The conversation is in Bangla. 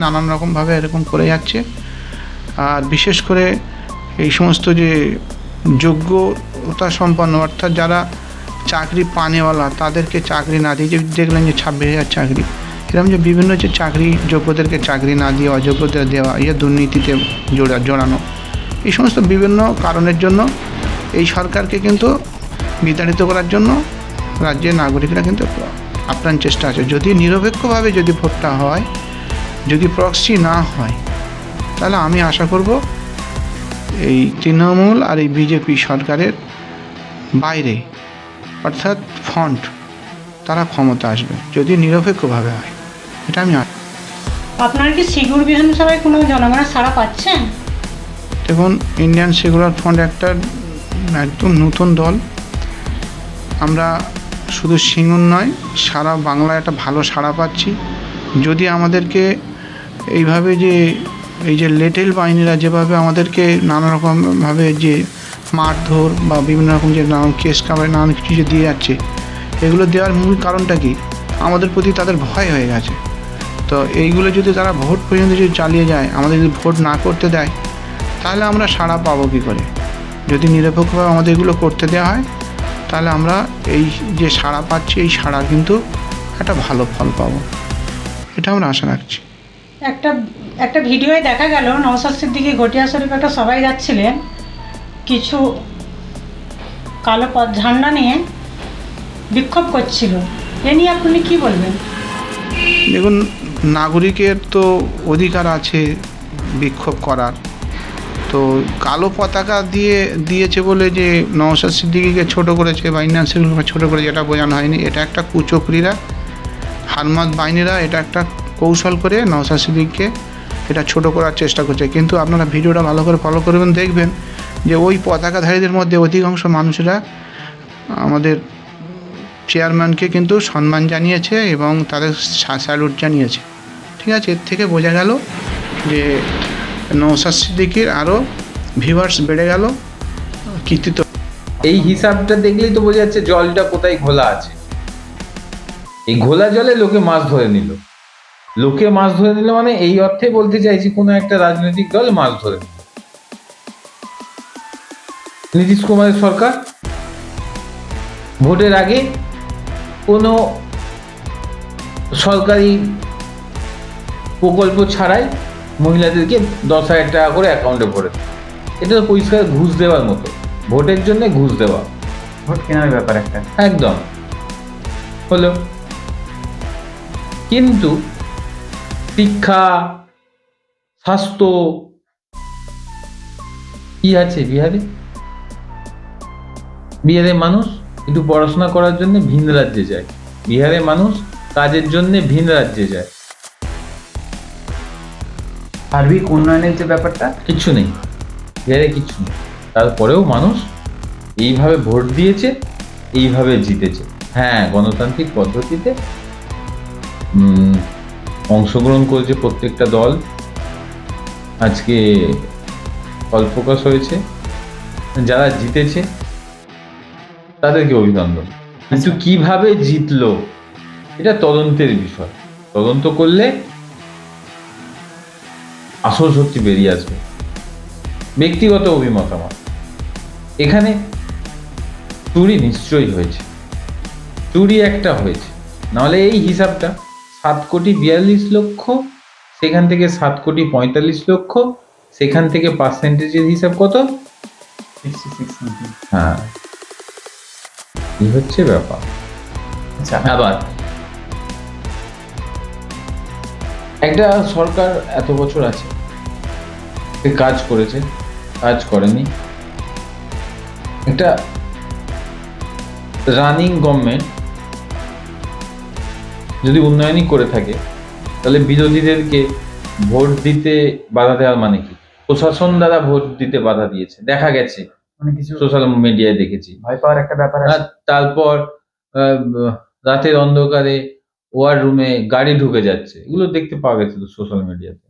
নানান রকমভাবে এরকম করে যাচ্ছে। আর বিশেষ করে এই সমস্ত যে যোগ্যতা সম্পন্ন, অর্থাৎ যারা চাকরি পানেওয়ালা, তাদেরকে চাকরি না দিয়ে যে দেখলেন যে ছাব্বিশ হাজার চাকরি, এরকম যে বিভিন্ন যে চাকরি যোগ্যদেরকে চাকরি না দিয়ে, অযোগ্যদের দেওয়া ইয়ে দুর্নীতিতে জোড়া, জড়ানো, এই সমস্ত বিভিন্ন কারণের জন্য এই সরকারকে কিন্তু বিতাড়িত করার জন্য রাজ্যের নাগরিকরা কিন্তু আপ্রাণ চেষ্টা আছে। যদি নিরপেক্ষভাবে যদি ভোটটা হয় যদি প্রক্সি না হয় তাহলে আমি আশা করব এই তৃণমূল আর এই বিজেপি সরকারের বাইরে অর্থাৎ ফন্ট তারা ক্ষমতা আসবে যদি নিরপেক্ষভাবে হয়। এটা আমি আপনারা কি সিগুর বিধানসভায় কোনো জনগণের সাড়া পাচ্ছেন? দেখুন ইন্ডিয়ান সেকুলার ফ্রন্ট একটা একদম নতুন দল। আমরা শুধু সিঙ্গুর নয় সারা বাংলায় একটা ভালো সাড়া পাচ্ছি। যদি আমাদেরকে এইভাবে যে, এই যে লেটেল বাহিনীরা যেভাবে আমাদেরকে নানা রকমভাবে যে মারধর বা বিভিন্ন রকম যে নানান কেস কামড়ে, নানান কিছু যে দিয়ে যাচ্ছে, এগুলো দেওয়ার মূল কারণটা কি? আমাদের প্রতি তাদের ভয় হয়ে গেছে। তো এইগুলো যদি তারা ভোট পর্যন্ত যদি চালিয়ে যায়, আমাদের যদি ভোট না করতে দেয়, তাহলে আমরা সাড়া পাবো কী করে? যদি নিরপেক্ষভাবে আমাদের এগুলো করতে দেওয়া হয়, তাহলে আমরা এই যে সাড়া পাচ্ছি, এই সাড়া কিন্তু একটা ভালো ফল পাবো। এটা আমরা আশা রাখছি। একটা একটা ভিডিওয়ে দেখা গেল নওসাদ সিদ্দিকি গটিয়া শরীফ একটা সবাই যাচ্ছিলেন। কিছু কালো পথ ঝান্ডা নিয়ে বিক্ষোভ করছিল। এ নিয়ে আপনি কি বলবেন? দেখুন, নাগরিকের তো অধিকার আছে বিক্ষোভ করার। তো কালো পতাকা দিয়ে, দিয়েছে বলে যে নওশাদ সিদ্দিকিকে ছোট করেছে বা ইন্ডিয়ান ছোট করেছে, এটা বোঝানো হয়নি। এটা একটা কুচক্রীরা হারমাদ বাহিনীরা, এটা একটা কৌশল করে নওশাদ সিদ্দিককে এটা ছোট করার চেষ্টা করছে। কিন্তু আপনারা ভিডিওটা ভালো করে ফলো করবেন, দেখবেন যে ওই পতাকাধারীদের মধ্যে অধিকাংশ মানুষরা আমাদের চেয়ারম্যানকে কিন্তু সম্মান জানিয়েছে এবং তাদের স্যালুট জানিয়েছে। ঠিক আছে? এর থেকে বোঝা গেল যে নৌসাদ সিদ্দিকির আরও ভিউয়ার্স বেড়ে গেল কীর্তিত্ব এই হিসাবটা দেখলেই তো বোঝা যাচ্ছে জলটা কোথায় ঘোলা আছে। এই ঘোলা জলে লোকে মাছ ধরে নিল। লোকে মাছ ধরে নিল মানে এই অর্থে বলতে চাইছি কোনো একটা রাজনৈতিক দল মাছ ধরে নীতিশ কুমারের সরকার ভোটের আগে কোনো সরকারি প্রকল্প ছাড়াই মহিলাদেরকে দশ হাজার টাকা করে অ্যাকাউন্টে ভরে এটা তো পরিষ্কার ঘুষ দেওয়ার মতো। ভোটের জন্য ঘুষ দেওয়া। ভোট কেনার ব্যাপার একটা। একদম। হলো। কিন্তু শিক্ষা স্বাস্থ্য কি আছে বিহারে? বিহারের মানুষ একটু পড়াশোনা করার জন্য ভিন রাজ্যে যায়। বিহারে মানুষ কাজের জন্য ভিন রাজ্যে যায়। সার্বিক উন্নয়নের যে ব্যাপারটা? কিছু নেই। বিহারে কিছু নেই। তারপরেও মানুষ এইভাবে ভোট দিয়েছে এইভাবে জিতেছে। হ্যাঁ গণতান্ত্রিক পদ্ধতিতে অংশগ্রহণ করেছে প্রত্যেকটা দল। আজকে ফল প্রকাশ হয়েছে। যারা জিতেছে, তাদেরকে অভিনন্দন। কিন্তু কীভাবে জিতলো, এটা তদন্তের বিষয়। তদন্ত করলে আসল সত্যি বেরিয়ে আসবে। ব্যক্তিগত অভিমত আমার। এখানে চুরি নিশ্চয়ই হয়েছে। চুরি একটা হয়েছে। নাহলে এই হিসাবটা সাত কোটি বিয়াল্লিশ লক্ষ সেখান থেকে সাত কোটি পঁয়তাল্লিশ লক্ষ সেখান থেকে পার্সেন্টেজের হিসাব কত? হ্যাঁ। এই হচ্ছে ব্যাপার। আচ্ছা। আবার। একটা সরকার এত বছর আছে সে কাজ করেছে কাজ করেনি। একটা রানিং গভর্নমেন্ট যদি উন্নয়নই করে থাকে তাহলে বিরোধীদেরকে ভোট দিতে বাধা দেওয়ার মানে কি? প্রশাসন দ্বারা ভোট দিতে বাধা দিয়েছে। দেখা গেছে। অনেক কিছু সোশ্যাল মিডিয়ায় দেখেছি। ভয় পাওয়ার একটা ব্যাপার আর তারপর রাতের অন্ধকারে ওয়ার রুমে গাড়ি ঢুকে যাচ্ছে। এগুলো দেখতে পাওয়া গেছে সোশ্যাল মিডিয়াতে।